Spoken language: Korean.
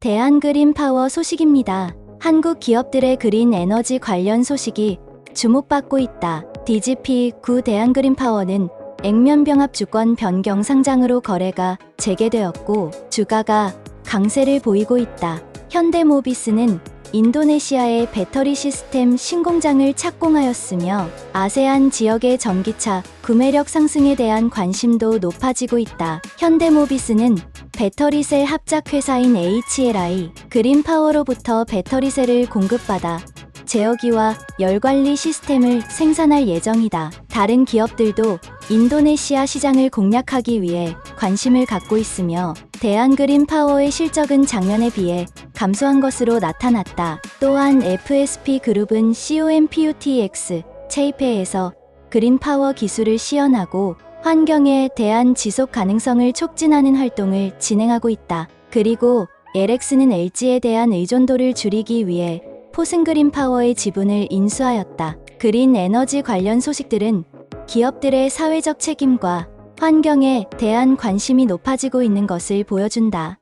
대한그린 파워 소식입니다. 한국 기업들의 그린 에너지 관련 소식이 주목받고 있다. DGP 9 대한그린 파워는 액면병합 주권 변경 상장으로 거래가 재개되었고 주가가 강세를 보이고 있다. 현대모비스는 인도네시아의 배터리 시스템 신공장을 착공하였으며 아세안 지역의 전기차 구매력 상승에 대한 관심도 높아지고 있다. 현대모비스는 배터리셀 합작회사인 HLI 그린파워로부터 배터리셀을 공급받아 제어기와 열관리 시스템을 생산할 예정이다. 다른 기업들도 인도네시아 시장을 공략하기 위해 관심을 갖고 있으며 대한그린파워의 실적은 작년에 비해 감소한 것으로 나타났다. 또한 FSP 그룹은 COMPUTX 체이페에서 그린파워 기술을 시연하고 환경에 대한 지속 가능성을 촉진하는 활동을 진행하고 있다. 그리고 LX는 LG에 대한 의존도를 줄이기 위해 포승그린 파워의 지분을 인수하였다. 그린 에너지 관련 소식들은 기업들의 사회적 책임과 환경에 대한 관심이 높아지고 있는 것을 보여준다.